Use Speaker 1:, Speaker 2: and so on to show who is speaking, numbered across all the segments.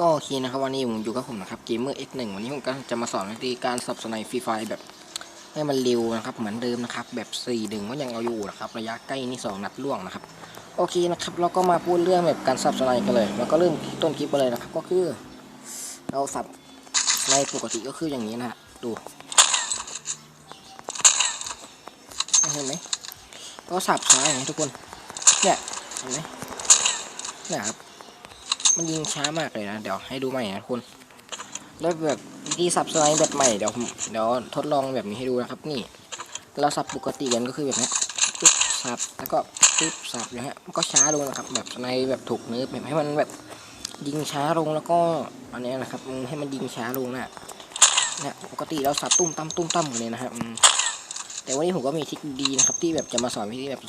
Speaker 1: ก็โอเคนะครับวันนี้ผมอยู่กับผมนะครับเกมเมอร์ X1 วันนี้ผมก็จะมาสอนวิธีการสับสไนฟรีไฟแบบให้มันเร็วนะครับ เหมือนเดิมนะครับ แบบ4ดึงก็ยังเอาอยู่นะครับ ระยะใกล้นี่2นัดล่วงนะครับ โอเคนะครับเราก็มาพูดเรื่องแบบการสับสไนกันเลยเราก็เริ่มต้นคลิปไปเลยนะครับ ก็คือ เราสับในปกติก็คืออย่างนี้นะฮะดูเห็นไหมก็สับซ้ายอย่างทุกคนเนี่ยเห็นไหมเนี่ยครับ มันยิงช้ามากเลยนะ เดี๋ยวให้ดูใหม่นะทุกคนแล้วแบบวิธีสับสไลด์แบบใหม่เดี๋ยวเดี๋ยวทดลองแบบนี้ให้ดูนะครับนี่ เราสับปกติกันก็คือแบบนี้ปึ๊บสับแล้วก็ปึ๊บสับอย่างเงี้ยมันก็ช้าลงนะครับ แบบสไลด์แบบถูกเนื้อแบบให้มันแบบยิงช้าลงแล้วก็อันนี้นะครับให้มันยิงช้าลงนะเนี่ยปกติเราสับตุ้มตั้มตุ้มตั้มเลยนะครับแต่วันนี้ผมก็มีทิคดีนะครับ ที่แบบจะมาสอนวิธีแบบ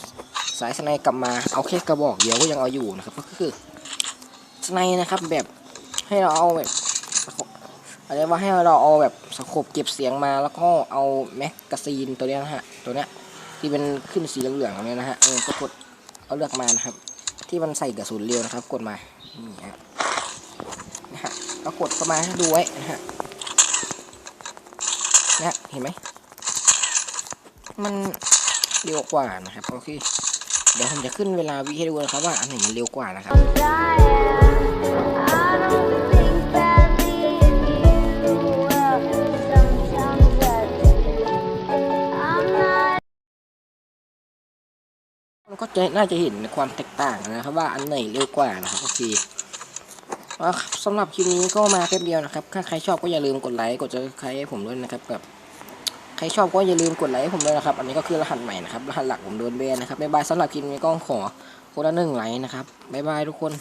Speaker 1: สายสไลด์กลับมาเอาแค่กระบอกเดียวก็ยังเอาอยู่นะครับก็คือ สไนนะครับ แบบให้เราเอาแบบอะไรว่าให้เราเอาแบบสโคปเก็บเสียงมาแล้วก็เอาแมกกาซีนตัวเนี้ยนะฮะตัวเนี้ยที่เป็นขึ้นสีเหลืองๆตรงเนี้ยนะฮะเออก็กดเอาเลือกมานะครับ ที่มันใส่กระสุนเร็วนะครับ กดมานี่ฮะนะฮะก็กดประมาณดูไว้นะฮะนะเห็นไหมมันเร็วกว่านะครับโอเค เดี๋ยวผมจะขึ้นเวลาวิให้ดูนะครับว่าอันไหนมันเร็วกว่านะครับมันก็จะน่าจะเห็นความแตกต่างนะครับ ว่าอันไหนเร็วกว่านะครับโอเคอะสำหรับคลิปนี้ก็มาแป๊บเดียวนะครับ ถ้าใครชอบก็อย่าลืมกดไลค์กดจะใครให้ผมด้วยนะครับแบบ ครชอบก็อย่าลืมกดไลค์ให้ผมด้วยนะครับ อันนี้ก็คือรหัสใหม่นะครับ รหัสหลักผมโดนแบนนะครับบ๊ายบายสำหรับคลิปนี้ก็ขอคนละหนึ่งไลค์นะครับบ๊ายบายทุกคน